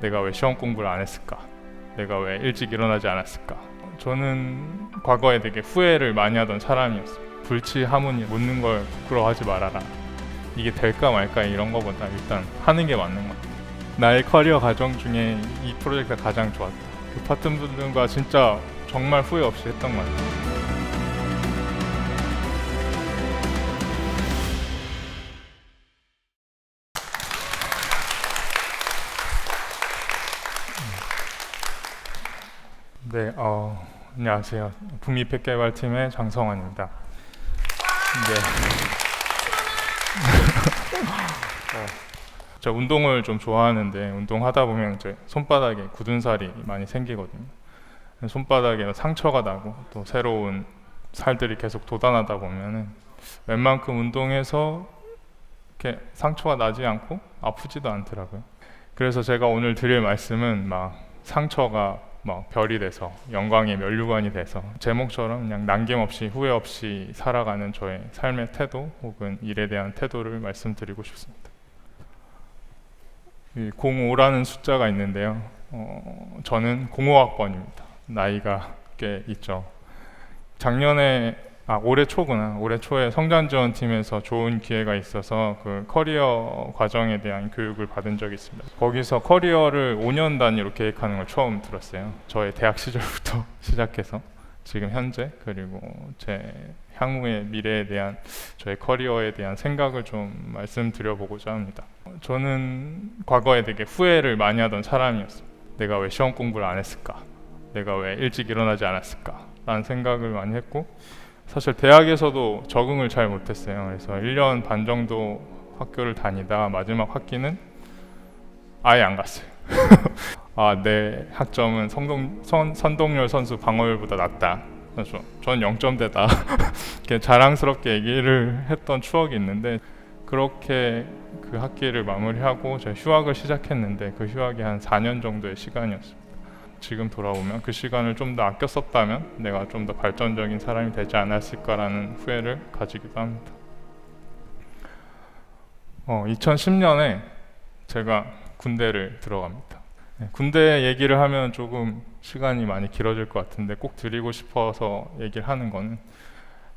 내가 왜 시험 공부를 안 했을까? 내가 왜 일찍 일어나지 않았을까? 저는 과거에 되게 후회를 많이 하던 사람이었어요. 불치하문이 묻는 걸 부끄러워하지 말아라. 이게 될까 말까 이런 거보다 일단 하는 게 맞는 것 같아요. 나의 커리어 과정 중에 이 프로젝트가 가장 좋았다. 그 파트너들과 진짜 정말 후회 없이 했던 것 같아요. 네, 어, 안녕하세요. 북미 팩개발팀의 장성환입니다. 네. 어, 저 운동을 좀 좋아하는데 운동하다 보면 이제 손바닥에 굳은 살이 많이 생기거든요. 손바닥에 상처가 나고 또 새로운 살들이 계속 돋아나다 보면은 웬만큼 운동해서 이렇게 상처가 나지 않고 아프지도 않더라고요. 그래서 제가 오늘 드릴 말씀은 막 상처가 막 별이 돼서 영광의 면류관이 돼서 제목처럼 그냥 남김없이 후회 없이 살아가는 저의 삶의 태도 혹은 일에 대한 태도를 말씀드리고 싶습니다. 이 05라는 숫자가 있는데요. 어, 저는 05학번입니다. 나이가 꽤 있죠. 작년에 아 올해 초구나 올해 초에 성장지원팀에서 좋은 기회가 있어서 그 커리어 과정에 대한 교육을 받은 적이 있습니다. 거기서 커리어를 5년 단위로 계획하는 걸 처음 들었어요. 저의 대학 시절부터 시작해서 지금 현재 그리고 제 향후의 미래에 대한 저의 커리어에 대한 생각을 좀 말씀드려보고자 합니다. 저는 과거에 되게 후회를 많이 하던 사람이었어요. 내가 왜 시험 공부를 안 했을까? 내가 왜 일찍 일어나지 않았을까? 라는 생각을 많이 했고 사실 대학에서도 적응을 잘 못했어요. 그래서 1년 반 정도 학교를 다니다 마지막 학기는 아예 안 갔어요. 아, 내 학점은 성동, 선, 선동열 선수 방어율보다 낮다. 그래서 전 0점대다. 이렇게 자랑스럽게 얘기를 했던 추억이 있는데 그렇게 그 학기를 마무리하고 제가 휴학을 시작했는데 그 휴학이 한 4년 정도의 시간이었습니다. 지금 돌아보면 그 시간을 좀 더 아껴 썼다면 내가 좀 더 발전적인 사람이 되지 않았을까라는 후회를 가지기도 합니다. 어, 2010년에 제가 군대를 들어갑니다. 네, 군대 얘기를 하면 조금 시간이 많이 길어질 것 같은데 꼭 드리고 싶어서 얘기를 하는 거는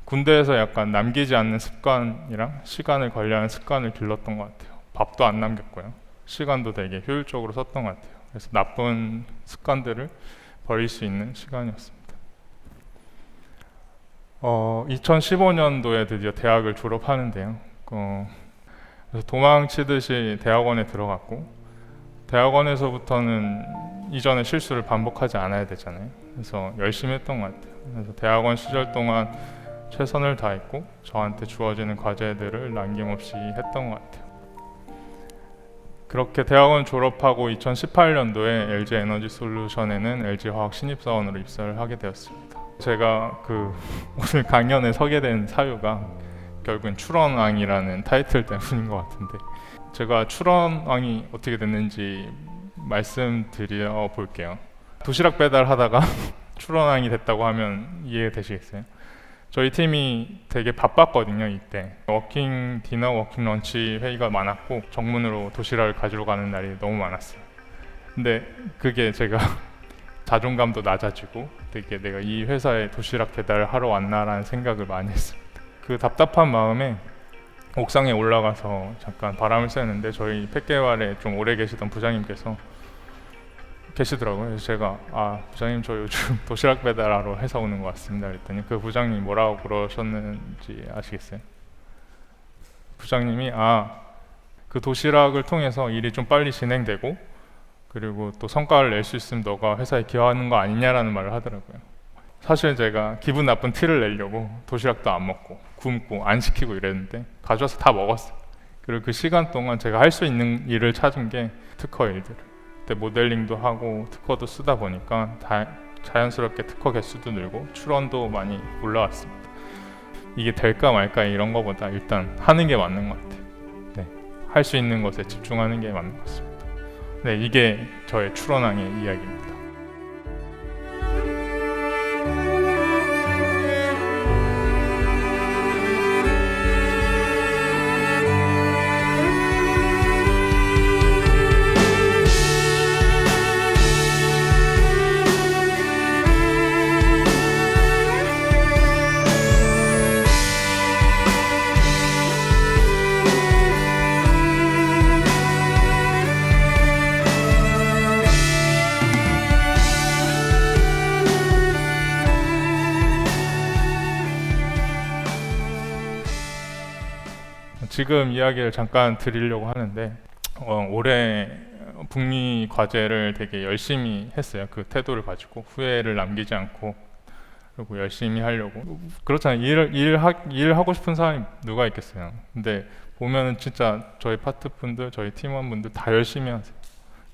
군대에서 약간 남기지 않는 습관이랑 시간을 관리하는 습관을 길렀던 것 같아요. 밥도 안 남겼고요. 시간도 되게 효율적으로 썼던 것 같아요. 그래서 나쁜 습관들을 버릴 수 있는 시간이었습니다. 어, 2015년도에 드디어 대학을 졸업하는데요. 어, 도망치듯이 대학원에 들어갔고 대학원에서부터는 이전의 실수를 반복하지 않아야 되잖아요. 그래서 열심히 했던 것 같아요. 그래서 대학원 시절 동안 최선을 다했고 저한테 주어지는 과제들을 남김없이 했던 것 같아요. 그렇게 대학원 졸업하고 2018년도에 LG 에너지 솔루션에는 LG 화학 신입사원으로 입사를 하게 되었습니다. 제가 그 오늘 강연에 서게 된 사유가 결국엔 출원왕이라는 타이틀 때문인 것 같은데 제가 출원왕이 어떻게 됐는지 말씀드려 볼게요. 도시락 배달하다가 출원왕이 됐다고 하면 이해되시겠어요? 저희 팀이 되게 바빴거든요 이때 워킹 디너, 워킹 런치 회의가 많았고 정문으로 도시락을 가지러 가는 날이 너무 많았어요. 근데 그게 제가 자존감도 낮아지고 되게 내가 이 회사에 도시락 배달을 하러 왔나라는 생각을 많이 했습니다. 그 답답한 마음에 옥상에 올라가서 잠깐 바람을 쐬는데 저희 팩개발에 좀 오래 계시던 부장님께서 계시더라고요. 제가 아 부장님 저 요즘 도시락 배달하러 회사 오는 것 같습니다. 그랬더니 그 부장님 뭐라고 그러셨는지 아시겠어요? 부장님이 아 그 도시락을 통해서 일이 좀 빨리 진행되고 그리고 또 성과를 낼 수 있으면 너가 회사에 기여하는 거 아니냐라는 말을 하더라고요. 사실 제가 기분 나쁜 티를 내려고 도시락도 안 먹고 굶고 안 시키고 이랬는데 가져와서 다 먹었어요. 그리고 그 시간 동안 제가 할 수 있는 일을 찾은 게 특허 일들. 그때 모델링도 하고 특허도 쓰다 보니까 다 자연스럽게 특허 개수도 늘고 출원도 많이 올라왔습니다. 이게 될까 말까 이런 거보다 일단 하는 게 맞는 것 같아요. 네, 할 수 있는 것에 집중하는 게 맞는 것 같습니다. 네, 이게 저의 출원왕의 이야기입니다. 지금 이야기를 잠깐 드리려고 하는데 어, 올해 북미 과제를 되게 열심히 했어요. 그 태도를 가지고 후회를 남기지 않고 그리고 열심히 하려고 그렇잖아요. 일을 일하 일하고 싶은 사람이 누가 있겠어요. 근데 보면은 진짜 저희 파트 분들, 저희 팀원 분들 다 열심히 하세요.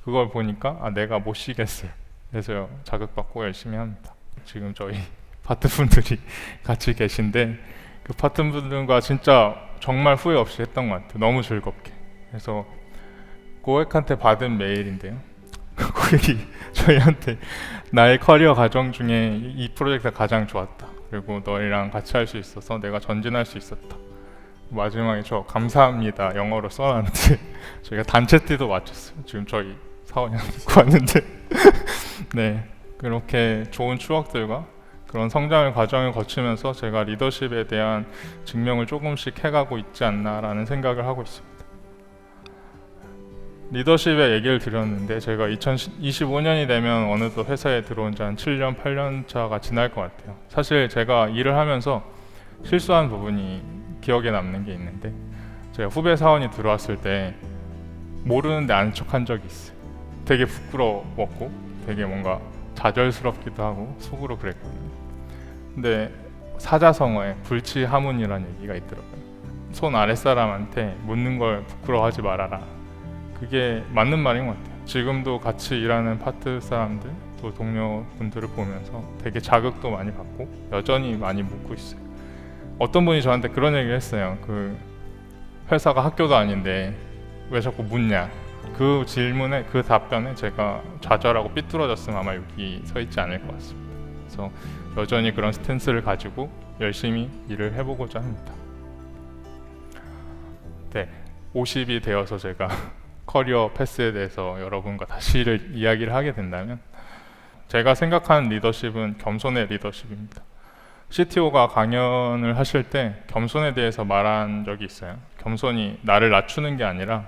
그걸 보니까 아 내가 못 쉬겠어요. 그래서 자극받고 열심히 합니다. 지금 저희 파트 분들이 같이 계신데 그 파트 분들과 진짜 정말 후회 없이 했던 것 같아요. 너무 즐겁게. 그래서 고객한테 받은 메일인데요. 고객이 저희한테 나의 커리어 과정 중에 이- 이 프로젝트가 가장 좋았다. 그리고 너희랑 같이 할 수 있어서 내가 전진할 수 있었다. 마지막에 저 감사합니다 영어로 써놨는데 저희가 단체 티도 맞췄어요. 지금 저희 사원이 듣고 왔는데 네 그렇게 좋은 추억들과 그런 성장의 과정을 거치면서 제가 리더십에 대한 증명을 조금씩 해가고 있지 않나라는 생각을 하고 있습니다. 리더십의 얘기를 드렸는데 제가 2025년이 되면 어느덧 회사에 들어온 지 한 7년, 8년 차가 지날 것 같아요. 사실 제가 일을 하면서 실수한 부분이 기억에 남는 게 있는데 제가 후배 사원이 들어왔을 때 모르는데 아는 척한 적이 있어요. 되게 부끄러웠고 되게 뭔가 좌절스럽기도 하고 속으로 그랬거든요. 근데 사자성어에 불치하문이라는 얘기가 있더라고요. 손 아랫사람한테 묻는 걸 부끄러워하지 말아라. 그게 맞는 말인 것 같아요. 지금도 같이 일하는 파트 사람들 또 동료분들을 보면서 되게 자극도 많이 받고 여전히 많이 묻고 있어요. 어떤 분이 저한테 그런 얘기를 했어요. 그 회사가 학교도 아닌데 왜 자꾸 묻냐. 그 질문에 그 답변에 제가 좌절하고 삐뚤어졌으면 아마 여기 서 있지 않을 것 같습니다. 그래서 여전히 그런 스탠스를 가지고 열심히 일을 해보고자 합니다. 네, 50이 되어서 제가 커리어 패스에 대해서 여러분과 다시 를 이야기를 하게 된다면 제가 생각하는 리더십은 겸손의 리더십입니다. CTO가 강연을 하실 때 겸손에 대해서 말한 적이 있어요. 겸손이 나를 낮추는 게 아니라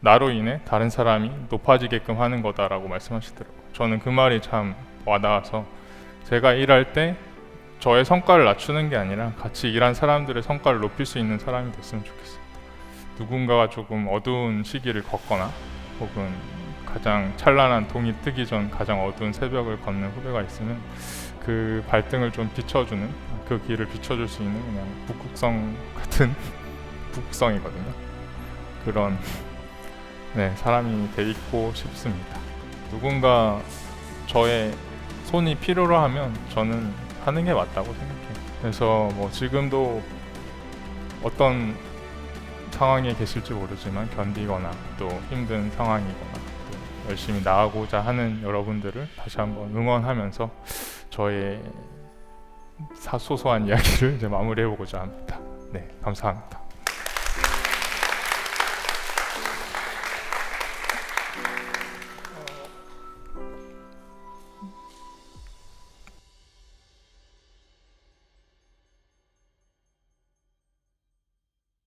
나로 인해 다른 사람이 높아지게끔 하는 거다라고 말씀하시더라고요. 저는 그 말이 참 와닿아서 제가 일할 때 저의 성과를 낮추는 게 아니라 같이 일한 사람들의 성과를 높일 수 있는 사람이 됐으면 좋겠습니다. 누군가가 조금 어두운 시기를 걷거나 혹은 가장 찬란한 동이 뜨기 전 가장 어두운 새벽을 걷는 후배가 있으면 그 발등을 좀 비춰주는 그 길을 비춰줄 수 있는 그냥 북극성 같은 북극성이거든요. 그런 네 사람이 돼 있고 싶습니다. 누군가 저의 손이 필요로 하면 저는 하는 게 맞다고 생각해요. 그래서 뭐 지금도 어떤 상황에 계실지 모르지만 견디거나 또 힘든 상황이거나 또 열심히 나아가고자 하는 여러분들을 다시 한번 응원하면서 저의 사소소한 이야기를 이제 마무리해보고자 합니다. 네, 감사합니다.